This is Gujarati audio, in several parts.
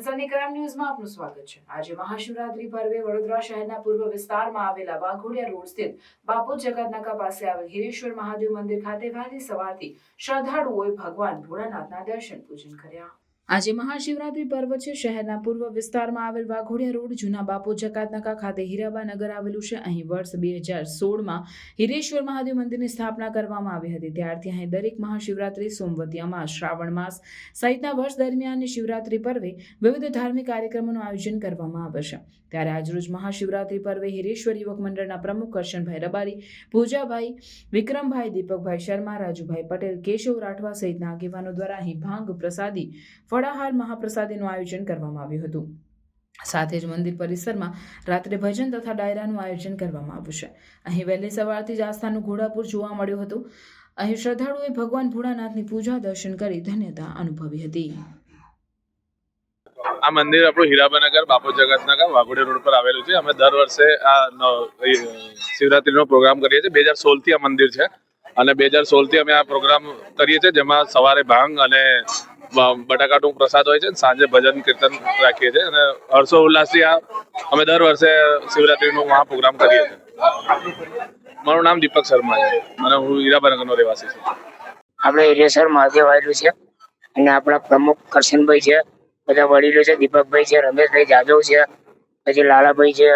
સની ક્રાઇમ ન્યૂઝમાં આપનું સ્વાગત છે. આજે મહાશિવરાત્રી પર્વે વડોદરા શહેરના પૂર્વ વિસ્તારમાં આવેલા વાઘોડિયા રોડ સ્થિત બાપુ જગતનાકા પાસે આવેલ હિરેશ્વર મહાદેવ મંદિર ખાતે વહેલી સવારથી શ્રદ્ધાળુઓએ ભગવાન ભોળાનાથના દર્શન પૂજન કર્યા. આજે મહાશિવરાત્રી પર્વ છે. શહેરના પૂર્વ વિસ્તારમાં આવેલ વાઘોડિયા રોડ, જૂના બાપુ જકાતનાકા ખાતે હીરાબા નગર આવેલું છે. અહીં વર્ષ બે હજાર સોળમાં હિરેશ્વર મહાદેવ મંદિરની સ્થાપના કરવામાં આવી હતી. ત્યારથી અહીં દરેક મહાશિવરાત્રી, સોમવતી, અમાસ, શ્રાવણ માસ સહિતના વર્ષ દરમિયાનની શિવરાત્રી પર્વે વિવિધ ધાર્મિક કાર્યક્રમોનું આયોજન કરવામાં આવે છે. ત્યારે આજરોજ મહાશિવરાત્રી પર્વે હિરેશ્વર યુવક મંડળના પ્રમુખ કરશનભાઈ રબારી, પૂજાભાઈ વિક્રમભાઈ, દીપકભાઈ શર્મા, રાજુભાઈ પટેલ, કેશવ રાઠવા સહિતના આગેવાનો દ્વારા અહીં ભાંગ પ્રસાદી ફળાહાર મહાપ્રસાદીનું આયોજન કરવામાં આવ્યું હતું. સાથે જ મંદિર પરિસરમાં રાત્રે ભજન તથા ડાયરાનું આયોજન કરવામાં આવ્યું છે. અહીં વહેલી સવારથી જ આસ્થાનું ઘોડાપુર જોવા મળ્યું હતું. અહીં શ્રદ્ધાળુએ ભગવાન ભોળાનાથની પૂજા દર્શન કરી ધન્યતા અનુભવી હતી. આ મંદિર આપણું હીરાબાનગર, બાપુ જગતનગર વાઘોડી રોડ પર આવેલું છે. અમે દર વર્ષે આ શિવરાત્રીનો પ્રોગ્રામ કરીએ છીએ. બે હજાર સોળથી આ મંદિર છે અને બે હજાર સોળથી અમે આ પ્રોગ્રામ કરીએ છીએ, જેમાં સવારે ભાંગ અને બટાકાનું પ્રસાદ હોય છે સાંજે ભજન કીર્તન રાખીએ છીએ અને હર્ષો ઉલ્લાસથી આ અમે દર વર્ષે શિવરાત્રીનો આ પ્રોગ્રામ કરીએ છીએ. મારું નામ દીપક શર્મા છે અને હું હીરાબાનગરનો રહેવાસી છું. આપણે હિરેશ્વર મહાદેવ આવેલું છે અને આપણા પ્રમુખ કરશનભાઈ છે, બધા વડીલો છે, દીપકભાઈ છે, રમેશભાઈ જાદવ છે, પછી લાલાભાઈ છે,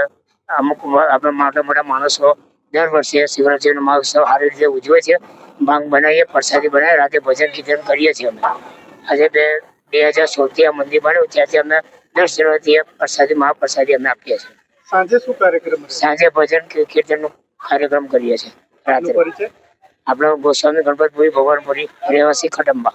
અમુક આપણા મોટા મોટા માણસો દર વર્ષે શિવરાત્રીનો મહોત્સવ સારી રીતે ઉજવે છે. માંગ બનાવીએ, પ્રસાદી બનાવીએ, રાતે ભજન કીર્તન કરીએ છીએ અમે. આજે બે બે હજાર સોળથી આ મંદિર બન્યું ત્યાંથી અમે દર શિવરાત્રીએ પ્રસાદી મહાપ્રસાદી અમે આપીએ છીએ. સાંજે શું કાર્યક્રમ સાંજે ભજન કી- કીર્તનનો કાર્યક્રમ કરીએ છીએ રાત્રે. આપણે ગોસ્વામી ગણપતપુરી ભગવાનપુરી રહેવાસી ખડંબા.